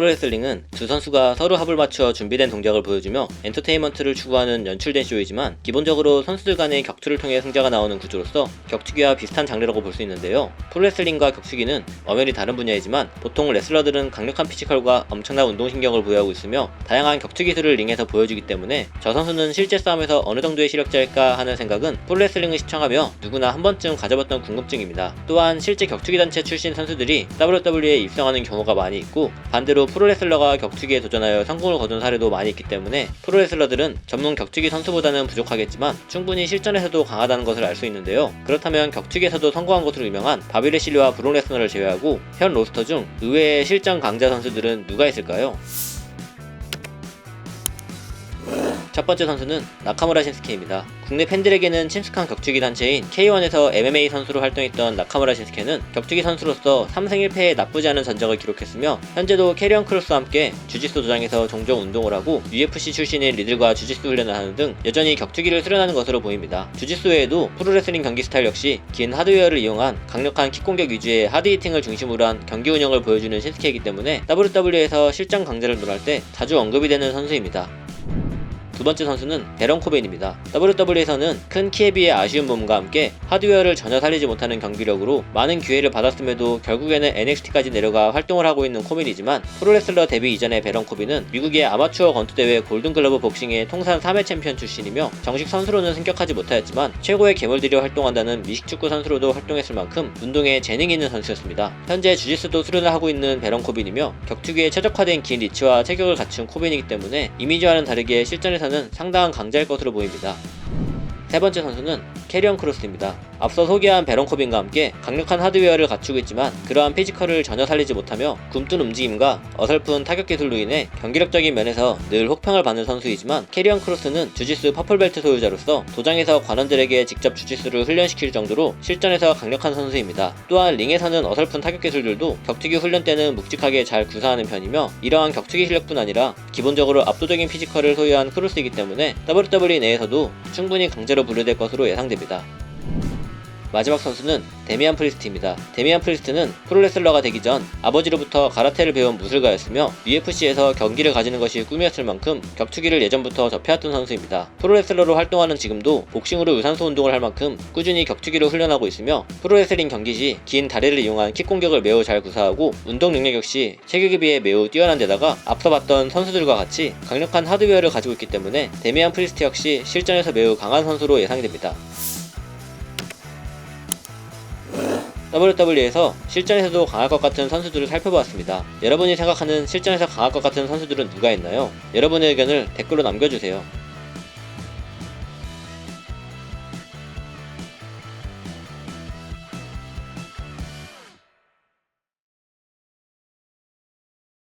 프로레슬링은 두 선수가 서로 합을 맞춰 준비된 동작을 보여주며 엔터테인먼트를 추구하는 연출된 쇼이지만 기본적으로 선수들 간의 격투를 통해 승자가 나오는 구조로서 격투기와 비슷한 장르라고 볼 수 있는데요. 프로레슬링과 격투기는 엄연히 다른 분야이지만 보통 레슬러들은 강력한 피지컬과 엄청난 운동신경을 보유하고 있으며 다양한 격투 기술을 링에서 보여주기 때문에 저 선수는 실제 싸움에서 어느 정도의 실력자일까 하는 생각은 프로레슬링을 시청하며 누구나 한 번쯤 가져봤던 궁금증입니다. 또한 실제 격투기 단체 출신 선수들이 WWE에 입성하는 경우가 많이 있고 반대로 프로레슬러가 격투기에 도전하여 성공을 거둔 사례도 많이 있기 때문에 프로레슬러들은 전문 격투기 선수보다는 부족하겠지만 충분히 실전에서도 강하다는 것을 알 수 있는데요. 그렇다면 격투기에서도 성공한 것으로 유명한 바비 레실리와 브론 레스너를 제외하고 현 로스터 중 의외의 실전 강자 선수들은 누가 있을까요? 첫 번째 선수는 나카무라 신스케입니다. 국내 팬들에게는 친숙한 격투기 단체인 K1에서 MMA 선수로 활동했던 나카무라 신스케는 격투기 선수로서 3승 1패의 나쁘지 않은 전적을 기록했으며 현재도 캐리언 크로스와 함께 주짓수 도장에서 종종 운동을 하고 UFC 출신인 리들과 주짓수 훈련을 하는 등 여전히 격투기를 수련하는 것으로 보입니다. 주짓수 외에도 프로레슬링 경기 스타일 역시 긴 하드웨어를 이용한 강력한 킥 공격 위주의 하드히팅을 중심으로 한 경기 운영을 보여주는 신스케이기 때문에 WWE에서 실전 강자를 논할 때 자주 언급이 되는 선수입니다. 두 번째 선수는 베런 코벤입니다. WWE에서는 큰 키에 비해 아쉬운 몸과 함께 하드웨어를 전혀 살리지 못하는 경기력으로 많은 기회를 받았음에도 결국에는 NXT까지 내려가 활동을 하고 있는 코벤이지만 프로레슬러 데뷔 이전의 베런 코벤은 미국의 아마추어 권투대회 골든글러브 복싱의 통산 3회 챔피언 출신이며 정식 선수로는 승격하지 못하였지만 최고의 괴물들이 활동한다는 미식축구 선수로도 활동했을 만큼 운동에 재능이 있는 선수였습니다. 현재 주짓수도 수련을 하고 있는 베런 코빈이며 격투기에 최적화된 긴 리치와 체격을 갖춘 코빈이기 때문에 이미지와는 다르게 실전에서는 상당한 강자일 것으로 보입니다. 세 번째 선수는 캐리언 크로스입니다. 앞서 소개한 베런 코빈과 함께 강력한 하드웨어를 갖추고 있지만 그러한 피지컬을 전혀 살리지 못하며 굼뜬 움직임과 어설픈 타격 기술로 인해 경기력적인 면에서 늘 혹평을 받는 선수이지만 캐리언 크로스는 주짓수 퍼플벨트 소유자로서 도장에서 관원들에게 직접 주짓수를 훈련시킬 정도로 실전에서 강력한 선수입니다. 또한 링에서는 어설픈 타격 기술들도 격투기 훈련 때는 묵직하게 잘 구사하는 편이며 이러한 격투기 실력뿐 아니라 기본적으로 압도적인 피지컬을 소유한 크로스이기 때문에 WWE 내에서도 충분히 강제로 분류될 것으로 예상됩니다. 마지막 선수는 데미안 프리스트입니다. 데미안 프리스트는 프로레슬러가 되기 전 아버지로부터 가라테를 배운 무술가였으며 UFC에서 경기를 가지는 것이 꿈이었을 만큼 격투기를 예전부터 접해왔던 선수입니다. 프로레슬러로 활동하는 지금도 복싱으로 유산소 운동을 할 만큼 꾸준히 격투기를 훈련하고 있으며 프로레슬링 경기 시 긴 다리를 이용한 킥 공격을 매우 잘 구사하고 운동 능력 역시 체격에 비해 매우 뛰어난 데다가 앞서 봤던 선수들과 같이 강력한 하드웨어를 가지고 있기 때문에 데미안 프리스트 역시 실전에서 매우 강한 선수로 예상이 됩니다. WWE에서 실전에서도 강할 것 같은 선수들을 살펴보았습니다. 여러분이 생각하는 실전에서 강할 것 같은 선수들은 누가 있나요? 여러분의 의견을 댓글로 남겨주세요.